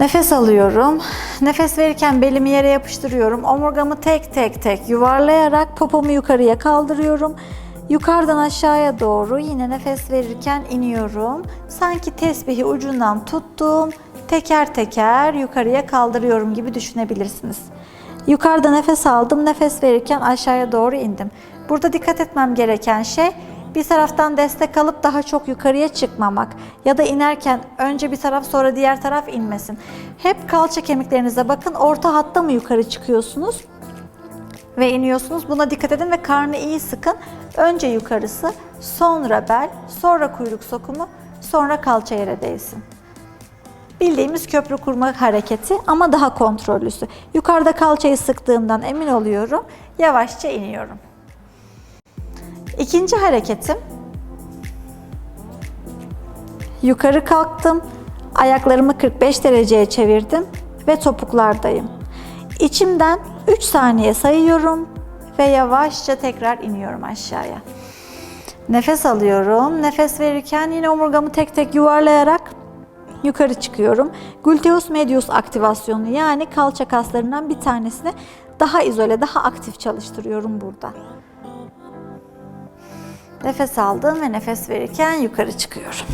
Nefes alıyorum. Nefes verirken belimi yere yapıştırıyorum. Omurgamı tek tek tek yuvarlayarak popomu yukarıya kaldırıyorum. Yukarıdan aşağıya doğru yine nefes verirken iniyorum. Sanki tesbihi ucundan tuttum. Teker teker yukarıya kaldırıyorum gibi düşünebilirsiniz. Yukarıda nefes aldım. Nefes verirken aşağıya doğru indim. Burada dikkat etmem gereken şey bir taraftan destek alıp daha çok yukarıya çıkmamak ya da inerken önce bir taraf sonra diğer taraf inmesin. Hep kalça kemiklerinize bakın orta hatta mı yukarı çıkıyorsunuz ve iniyorsunuz. Buna dikkat edin ve karnı iyi sıkın. Önce yukarısı, sonra bel, sonra kuyruk sokumu, sonra kalça yere değsin. Bildiğimiz köprü kurma hareketi ama daha kontrollüsü. Yukarıda kalçayı sıktığımdan emin oluyorum. Yavaşça iniyorum. İkinci hareketim. Yukarı kalktım. Ayaklarımı 45 dereceye çevirdim ve topuklardayım. İçimden 3 saniye sayıyorum ve yavaşça tekrar iniyorum aşağıya. Nefes alıyorum. Nefes verirken yine omurgamı tek tek yuvarlayarak yukarı çıkıyorum. Gluteus medius aktivasyonu yani kalça kaslarından bir tanesini daha izole, daha aktif çalıştırıyorum burada. Nefes aldım ve nefes verirken yukarı çıkıyorum.